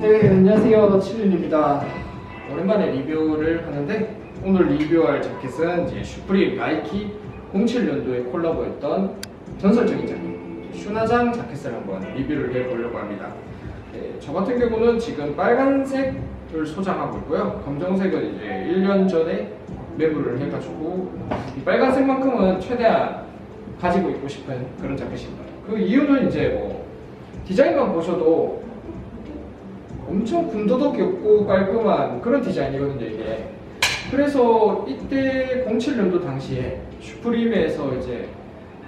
네, 안녕하세요. 칠륜입니다. 오랜만에 리뷰를 하는데 오늘 리뷰할 자켓은 이제 슈프림 나이키 07년도에 콜라보했던 전설적인 자켓 슈나장 자켓을 한번 리뷰를 해보려고 합니다. 네, 저 같은 경우는 지금 빨간색을 소장하고 있고요. 검정색은 이제 1년 전에 매물을 해가지고 이 빨간색만큼은 최대한 가지고 있고 싶은 그런 자켓입니다. 그 이유는 이제 뭐 디자인만 보셔도 엄청 군더더기 없고 깔끔한 그런 디자인이거든요 이게. 그래서 이때 07년도 당시에 슈프림에서 이제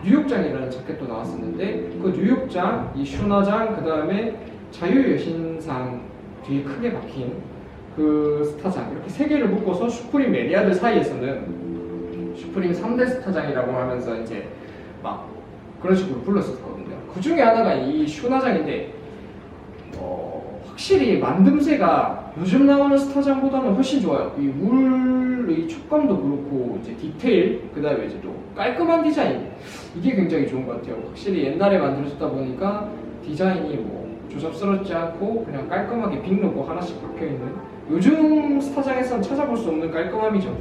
뉴욕장이라는 자켓도 나왔었는데 그 뉴욕장, 이 슈나장, 그 다음에 자유여신상 뒤에 크게 박힌 그 스타장 이렇게 세 개를 묶어서 슈프림 매니아들 사이에서는 슈프림 3대 스타장이라고 하면서 이제 막 그런 식으로 불렀었거든요. 그 중에 하나가 이 슈나장인데 어, 확실히 만듦새가 요즘 나오는 스타장보다는 훨씬 좋아요. 이 물의 촉감도 그렇고 이제 디테일 그다음에 이제 또 깔끔한 디자인 이게 굉장히 좋은 것 같아요. 확실히 옛날에 만들어졌다 보니까 디자인이 뭐 조잡스럽지 않고 그냥 깔끔하게 빅 로고 하나씩 박혀 있는 요즘 스타장에서는 찾아볼 수 없는 깔끔함이죠.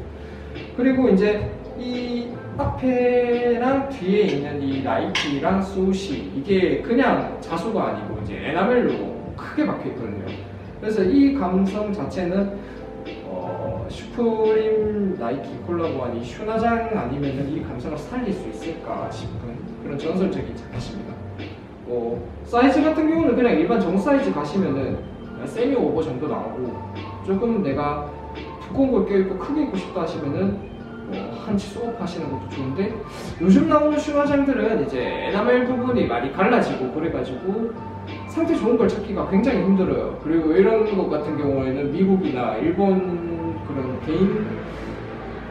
그리고 이제 이 앞에랑 뒤에 있는 이 나이키랑 소시 이게 그냥 자수가 아니고 이제 에나멜로 크게 박혀 있거든요. 그래서 이 감성 자체는 어, 슈프림 나이키 콜라보한 이 슈나장 아니면 이 감성을 살릴 수 있을까 싶은 그런 전설적인 자켓입니다. 뭐 사이즈 같은 경우는 그냥 일반 정 사이즈 가시면은 세미 오버 정도 나오고 조금 내가 두꺼운 걸 껴입고 크게 입고 싶다 하시면은 뭐 한치 수업 하시는 것도 좋은데 요즘 나오는 슈화장들은 이제 에나멜 부분이 많이 갈라지고 그래가지고 상태 좋은 걸 찾기가 굉장히 힘들어요. 그리고 이런 것 같은 경우에는 미국이나 일본 그런 개인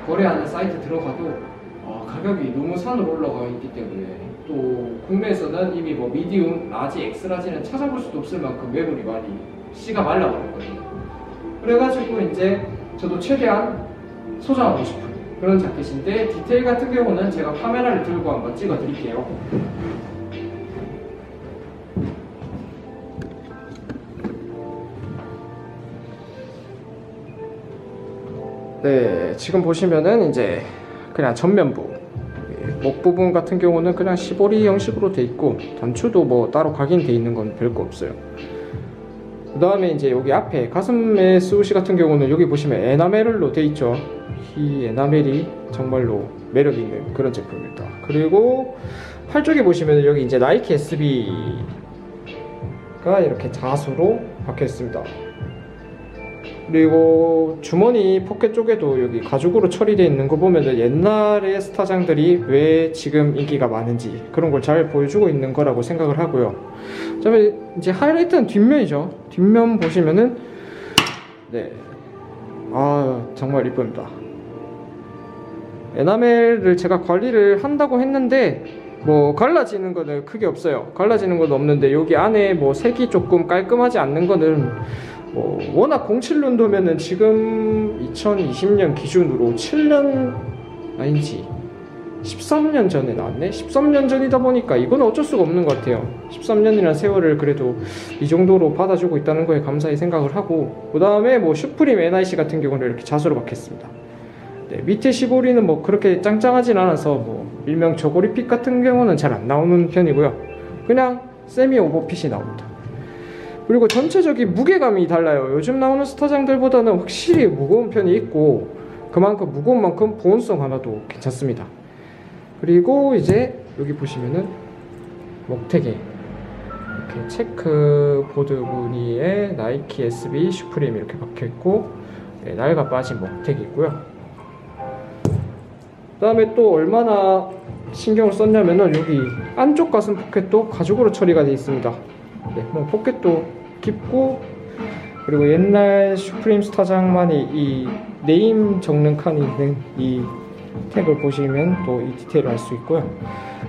거래하는 사이트 들어가도 어, 가격이 너무 산으로 올라가 있기 때문에 또 국내에서는 이미 뭐 미디움, 라지, 엑스라지는 찾아볼 수도 없을 만큼 매물이 많이 씨가 말라버렸거든요. 그래가지고 이제 저도 최대한 소장하고 싶은 그런 자켓인데 디테일 같은 경우는 제가 카메라를 들고 한번 찍어 드릴게요. 네, 지금 보시면은 이제 그냥 전면부 목 부분 같은 경우는 그냥 시보리 형식으로 돼 있고 단추도 뭐 따로 각인돼 있는 건 별거 없어요. 그 다음에 이제 여기 앞에 가슴에 스우시 같은 경우는 여기 보시면 에나멜로 돼 있죠. 이 에나멜이 정말로 매력 있는 그런 제품입니다. 그리고 팔 쪽에 보시면 여기 이제 나이키 SB가 이렇게 자수로 박혀 있습니다. 그리고 주머니 포켓 쪽에도 여기 가죽으로 처리되어 있는 거 보면은 옛날의 스타장들이 왜 지금 인기가 많은지 그런 걸 잘 보여주고 있는 거라고 생각을 하고요. 그다음에 이제 하이라이트는 뒷면이죠. 뒷면 보시면은 네, 아 정말 이쁩니다. 에나멜을 제가 관리를 한다고 했는데 뭐 갈라지는 거는 크게 없어요. 갈라지는 건 없는데 여기 안에 뭐 색이 조금 깔끔하지 않는 거는 뭐 워낙 07년도면은 지금 2020년 기준으로 7년 아니지 13년 전에 나왔네? 13년 전이다 보니까 이건 어쩔 수가 없는 것 같아요. 13년이라는 세월을 그래도 이 정도로 받아주고 있다는 거에 감사히 생각을 하고 그 다음에 뭐 슈프림 NIC 같은 경우는 이렇게 자수로 박혔습니다. 네, 밑에 시보리는 뭐 그렇게 짱짱하진 않아서 뭐 일명 저고리 핏 같은 경우는 잘 안 나오는 편이고요. 그냥 세미 오버핏이 나옵니다 그리고 전체적인 무게감이 달라요. 요즘 나오는 스타장들보다는 확실히 무거운 편이 있고 그만큼 무거운 만큼 보온성 하나도 괜찮습니다. 그리고 이제 여기 보시면은 목택에 이렇게 체크 보드 무늬에 나이키 SB 슈프림 이렇게 박혀 있고 네, 날가 빠진 목택이 있고요. 그다음에 또 얼마나 신경을 썼냐면은 여기 안쪽 가슴 포켓도 가죽으로 처리가 되어 있습니다. 네, 뭐 포켓도 깊고 그리고 옛날 슈프림 스타장만이 이 네임 적는 칸이 있는 이 탭을 보시면 또 이 디테일을 알 수 있고요.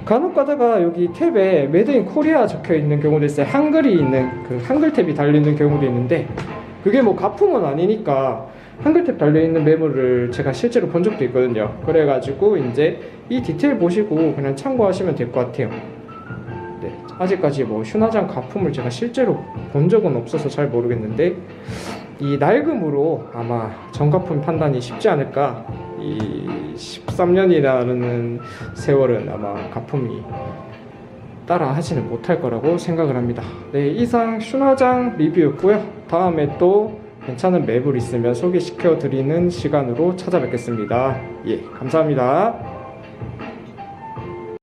간혹 가다가 여기 탭에 메드 인 코리아 적혀 있는 경우도 있어요. 한글이 있는 그 한글 탭이 달려 있는 경우도 있는데 그게 뭐 가품은 아니니까 한글 탭 달려 있는 매물을 제가 실제로 본 적도 있거든요. 그래가지고 이제 이 디테일 보시고 그냥 참고하시면 될 것 같아요. 네, 아직까지 뭐 슈나장 가품을 제가 실제로 본 적은 없어서 잘 모르겠는데 이 낡음으로 아마 정가품 판단이 쉽지 않을까. 이 13년이라는 세월은 아마 가품이 따라 하지는 못할 거라고 생각을 합니다. 네, 이상 슈나장 리뷰였고요. 다음에 또 괜찮은 맵을 있으면 소개시켜 드리는 시간으로 찾아뵙겠습니다. 예, 감사합니다.